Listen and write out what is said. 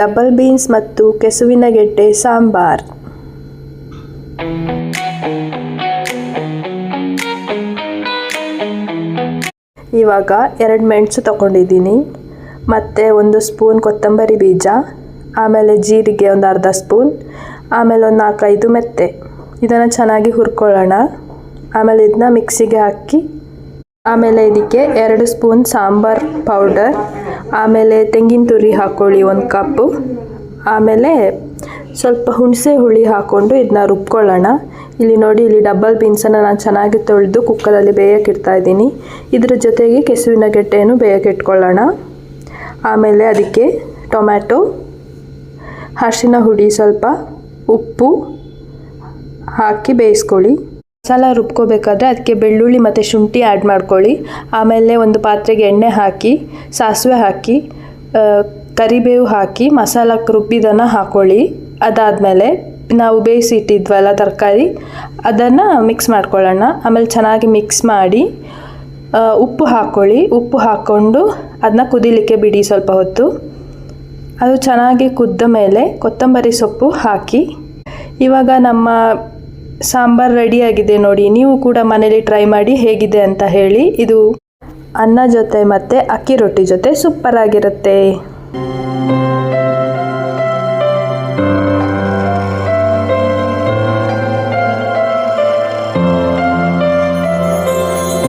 Double beans ಮತ್ತು ಕೆಸುವಿನ ಗೆಡ್ಡೆ, ಸಾಂಬಾರ್. ಇವಾಗ ಎರಡು ಮೆಣಸು ತಗೊಂಡಿದ್ದೀನಿ. ಮತ್ತು ಒಂದು ಸ್ಪೂನ್ ಕೊತ್ತಂಬರಿ ಬೀಜ, ಆಮೇಲೆ ಜೀರಿಗೆ ಒಂದು ಅರ್ಧ ಸ್ಪೂನ್, ಆಮೇಲೆ ಒಂದು ನಾಲ್ಕೈದು ಮೆತ್ತೆ. ಇದನ್ನು ಚೆನ್ನಾಗಿ ಹುರ್ಕೊಳ್ಳೋಣ. ಆಮೇಲೆ ಇದನ್ನ ಮಿಕ್ಸಿಗೆ ಹಾಕಿ, ಆಮೇಲೆ ಇದಕ್ಕೆ ಎರಡು ಸ್ಪೂನ್ ಸಾಂಬಾರ್ ಪೌಡರ್. ಆಮೇಲೆ ತೆಂಗಿನ ತುರಿ ಹಾಕ್ಕೊಳ್ಳಿ ಒಂದು ಕಪ್ಪು. ಆಮೇಲೆ ಸ್ವಲ್ಪ ಹುಣಸೆ ಹುಳಿ ಹಾಕ್ಕೊಂಡು ಇದನ್ನ ರುಬ್ಕೊಳ್ಳೋಣ. ಇಲ್ಲಿ ನೋಡಿ, ಇಲ್ಲಿ ಡಬ್ಬಲ್ ಬೀನ್ಸನ್ನು ನಾನು ಚೆನ್ನಾಗಿ ತೊಳೆದು ಕುಕ್ಕರಲ್ಲಿ ಬೇಯಕ್ಕೆ ಇಡ್ತಾ ಇದ್ದೀನಿ. ಇದ್ರ ಜೊತೆಗೆ ಕೆಸುವಿನ ಗೆಡ್ಡೆಯನ್ನು ಬೇಯಕ್ಕೆ ಇಟ್ಕೊಳ್ಳೋಣ. ಆಮೇಲೆ ಅದಕ್ಕೆ ಟೊಮ್ಯಾಟೊ, ಅರಿಶಿನ ಹುಡಿ ಸ್ವಲ್ಪ, ಉಪ್ಪು ಹಾಕಿ ಬೇಯಿಸ್ಕೊಳ್ಳಿ. ಮಸಾಲ ರುಬ್ಕೋಬೇಕಾದ್ರೆ ಅದಕ್ಕೆ ಬೆಳ್ಳುಳ್ಳಿ ಮತ್ತು ಶುಂಠಿ ಆ್ಯಡ್ ಮಾಡ್ಕೊಳ್ಳಿ. ಆಮೇಲೆ ಒಂದು ಪಾತ್ರೆಗೆ ಎಣ್ಣೆ ಹಾಕಿ, ಸಾಸಿವೆ ಹಾಕಿ ಕರಿಬೇವು ಹಾಕಿ ಮಸಾಲ ರುಬ್ಬಿದನ್ನು ಹಾಕ್ಕೊಳ್ಳಿ ಅದಾದಮೇಲೆ ನಾವು ಬೇಯಿಸಿ ಇಟ್ಟಿದ್ವಲ್ಲ ತರಕಾರಿ, ಅದನ್ನು ಮಿಕ್ಸ್ ಮಾಡ್ಕೊಳ್ಳೋಣ. ಆಮೇಲೆ ಚೆನ್ನಾಗಿ ಮಿಕ್ಸ್ ಮಾಡಿ ಉಪ್ಪು ಹಾಕ್ಕೊಳ್ಳಿ ಉಪ್ಪು ಹಾಕ್ಕೊಂಡು ಅದನ್ನ ಕುದಿಲಿಕ್ಕೆ ಬಿಡಿ ಸ್ವಲ್ಪ ಹೊತ್ತು. ಅದು ಚೆನ್ನಾಗಿ ಕುದ್ದ ಮೇಲೆ ಕೊತ್ತಂಬರಿ ಸೊಪ್ಪು ಹಾಕಿ. ಇವಾಗ ನಮ್ಮ ಸಾಂಬಾರ್ ರೆಡಿಯಾಗಿದೆ ನೋಡಿ. ನೀವು ಕೂಡ ಮನೇಲಿ ಟ್ರೈ ಮಾಡಿ ಹೇಗಿದೆ ಅಂತ ಹೇಳಿ. ಇದು ಅನ್ನ ಜೊತೆ ಮತ್ತು ಅಕ್ಕಿ ರೊಟ್ಟಿ ಜೊತೆ ಸೂಪರ್ ಆಗಿರುತ್ತೆ.